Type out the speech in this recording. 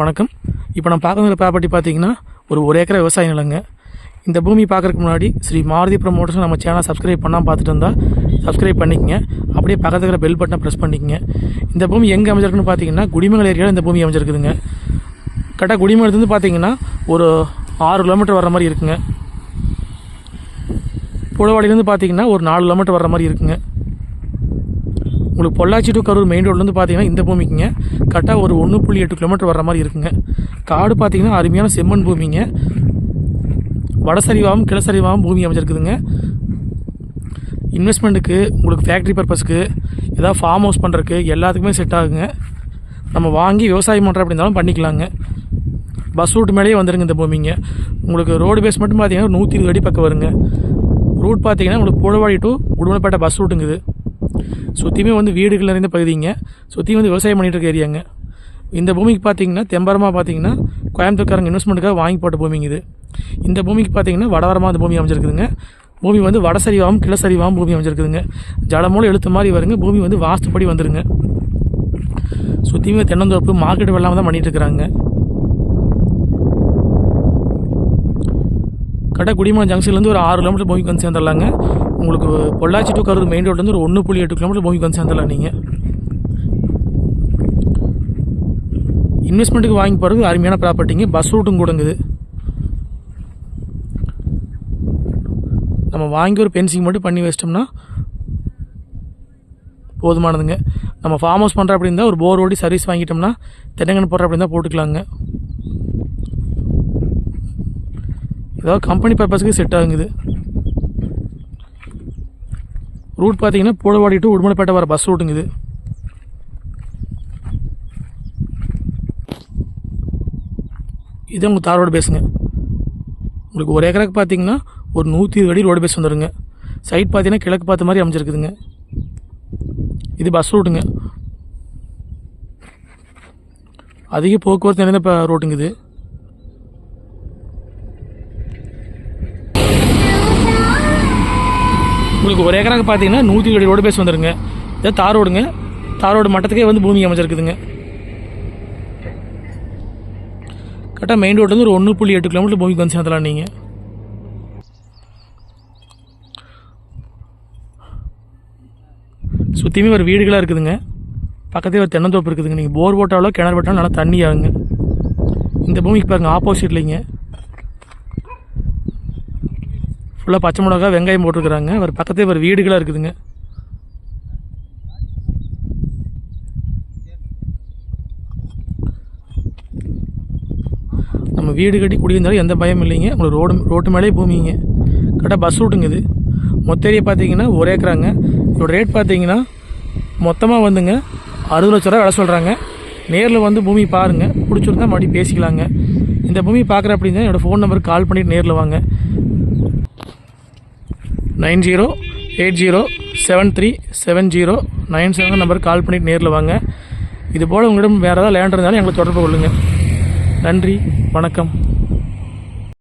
வணக்கம். இப்போ நான் பார்க்குற ப்ராப்பர்ட்டி பார்த்தீங்கன்னா ஒரு ஒரு ஏக்கரை விவசாய நிலங்க. இந்த பூமி பார்க்கறதுக்கு முன்னாடி ஸ்ரீ மாருதி ப்ரமோட்டர்ஸ் நம்ம சேனலை சப்ஸ்கிரைப் பண்ணால் பார்த்துட்டு இருந்தால் சப்ஸ்கிரைப் பண்ணிக்கங்க. அப்படியே பக்கத்தில் இருக்கிற பெல் பட்டனை ப்ரெஸ் பண்ணிக்கங்க. இந்த பூமி எங்கே அமைஞ்சிருக்குன்னு பார்த்தீங்கன்னா குடிமங்கல் ஏரியாவில் இந்த பூமி அமைஞ்சிருக்குதுங்க. கரெக்டாக குடிமங்கலத்துலேருந்து பார்த்தீங்கன்னா ஒரு ஆறு கிலோமீட்டர் வர மாதிரி இருக்குங்க. புலவாடியிலேருந்து பார்த்தீங்கன்னா ஒரு நாலு கிலோமீட்டர் வர மாதிரி இருக்குங்க. உங்களுக்கு பொள்ளாச்சி டு கரூர் மெயின் ரோட்லேருந்து பார்த்தீங்கன்னா இந்த பூமிக்குங்க. கரெக்டாக ஒரு ஒன்று புள்ளி எட்டு கிலோமீட்டர் வர மாதிரி இருக்குங்க. காடு பார்த்தீங்கன்னா அருமையான செம்மண் பூமிங்க. வடசரிவாகவும் கிளசரிவாகவும் பூமி அமைச்சிருக்குதுங்க இன்வெஸ்ட்மெண்ட்டுக்கு உங்களுக்கு ஃபேக்ட்ரி பர்பஸ்க்கு ஏதாவது ஃபார்ம் ஹவுஸ் பண்ணுறதுக்கு எல்லாத்துக்குமே செட் ஆகுங்க. நம்ம வாங்கி விவசாயம் பண்ணுற அப்படி இருந்தாலும் பண்ணிக்கலாங்க. பஸ் ரூட் மேலேயே வந்துடுங்க இந்த பூமிங்க. உங்களுக்கு ரோடு பேஸ் மட்டும் பார்த்தீங்கன்னா நூற்றி இருபது அடி பக்கம் வருங்க. ரூட் பார்த்தீங்கன்னா உங்களுக்கு புழவாடி டு உடுமலைப்பேட்டை பஸ் ரூட்டுங்குது சுற்றியுமே வந்து வீடுகள் நிறைந்த பகுதிங்க. சுற்றி வந்து விவசாயம் பண்ணிகிட்டு இருக்க ஏரியாங்க. இந்த பூமிக்கு பார்த்தீங்கன்னா தெம்பரமாக பார்த்தீங்கன்னா கோயம்புத்தூர்காரங்க இன்வெஸ்ட்மெண்ட்டுக்காக வாங்கி போட்ட பூமிங்க இது. இந்த பூமிக்கு பார்த்தீங்கன்னா வடவரமாக அந்த பூமி அமைஞ்சிருக்குதுங்க. பூமி வந்து வடசரிவாகவும் கிளசரிவாகவும் பூமி அமைஞ்சிருக்குதுங்க. ஜலமூலம் எழுத்து மாதிரி வருங்க. பூமி வந்து வாஸ்துப்படி வந்துருங்க. சுற்றியுமே தென்னந்தோப்பு மார்க்கெட் வெள்ளாமல் தான் பண்ணிகிட்டு இருக்கிறாங்க கரெக்டாக குடிமலம் ஜங்ஷன்லேருந்து ஒரு ஆறு கிலோமீட்டர் பூமிக்கு வந்து சேர்ந்துடலாங்க. உங்களுக்கு பொள்ளாச்சி டு கரூர் மெயின் ரோட்லேருந்து ஒரு ஒன்று புள்ளி எட்டு கிலோமீட்டர் பூமிக்கு வந்து சேர்ந்துடலாம் நீங்கள் இன்வெஸ்ட்மெண்ட்டுக்கு வாங்கி போகிறது அருமையான ப்ராப்பர்ட்டிங்க பஸ் ரூட்டும் கூடங்குது நம்ம வாங்கி ஒரு பென்சிங் மட்டும் பண்ணி வச்சிட்டோம்னா போதுமானதுங்க. நம்ம ஃபார்ம் ஹவுஸ் பண்ணுற அப்படி இருந்தால் ஒரு போர் ஓடி சர்வீஸ் வாங்கிட்டோம்னா தென்னங்கன்னு போடுற அப்படி இருந்தால் போட்டுக்கலாங்க. ஏதாவது கம்பெனி பர்பஸ்க்கு செட் ஆகுங்குது ரூட் பார்த்தீங்கன்னா பூலவாடி டு உடுமலைப்பேட்டை வர பஸ் ரூட்டுங்குது இது. உங்கள் தார் ரோடு பேசுங்க. உங்களுக்கு ஒரு ஏக்கராக்கு பார்த்தீங்கன்னா ஒரு நூற்றி இருபது அடி ரோடு பேஸ் வந்துடுங்க சைட் பார்த்தீங்கன்னா கிழக்கு பார்த்த மாதிரி அமைஞ்சிருக்குதுங்க. இது பஸ் ரூட்டுங்க அதிக போக்குவரத்து நிறைந்த இப்போ ரோட்டுங்க இது. உங்களுக்கு ஒரு ஏக்கராக்கு பார்த்தீங்கன்னா நூற்றி இருபது ரோடு பேஸ் வந்துருங்க. இதை தார் ரோடுங்க. தார் ரோடு மட்டத்துக்கே வந்து பூமி அமைச்சிருக்குதுங்க கரெக்டாக மெயின் ரோட்லேருந்து ஒரு ஒன்று புள்ளி எட்டு கிலோமீட்டர் பூமிக்கு வந்து சேர்ந்தலாம் நீங்கள் சுற்றியுமே ஒரு வீடுகளாக இருக்குதுங்க. பக்கத்துலேயே ஒரு தென்னந்தோப்பு இருக்குதுங்க. நீங்கள் போர் போட்டாலோ கிணறு போட்டாலும் நல்லா தண்ணி ஆகுங்க இந்த பூமிக்கு பாருங்கள் ஆப்போசிட்லிங்க ஃபுல்லாக பச்சை மிளகா வெங்காயம் போட்டிருக்கிறாங்க. ஒரு பக்கத்தே ஒரு வீடுகளாக இருக்குதுங்க. நம்ம வீடு கட்டி குடியிருந்தாலும் எந்த பயம் இல்லைங்க. உங்களுக்கு ரோடு ரோட்டு மேலே பூமிங்க. கரெக்டாக பஸ் ரூட்டுங்க இது. மொத்த ஏரியா பார்த்தீங்கன்னா ஒரு ஏக்கராங்க. இதோட ரேட் பார்த்தீங்கன்னா மொத்தமாக வந்துங்க அறுபது லட்ச ரூபா விலை சொல்கிறாங்க நேரில் வந்து பூமி பாருங்கள் பிடிச்சிருந்தா மறுபடியும் பேசிக்கலாங்க. இந்த பூமி பார்க்குற அப்படின்னா என்னோடய ஃபோன் நம்பருக்கு கால் பண்ணிவிட்டு நேரில் வாங்க. Nine zero eight zero seven three seven zero nine seven நம்பருக்கு கால் பண்ணிவிட்டு நேரில் வாங்க. இது போல் உங்களிடம் வேறு ஏதாவது லேண்ட் இருந்தாலும் எங்களை தொடர்பு கொள்ளுங்கள் நன்றி வணக்கம்.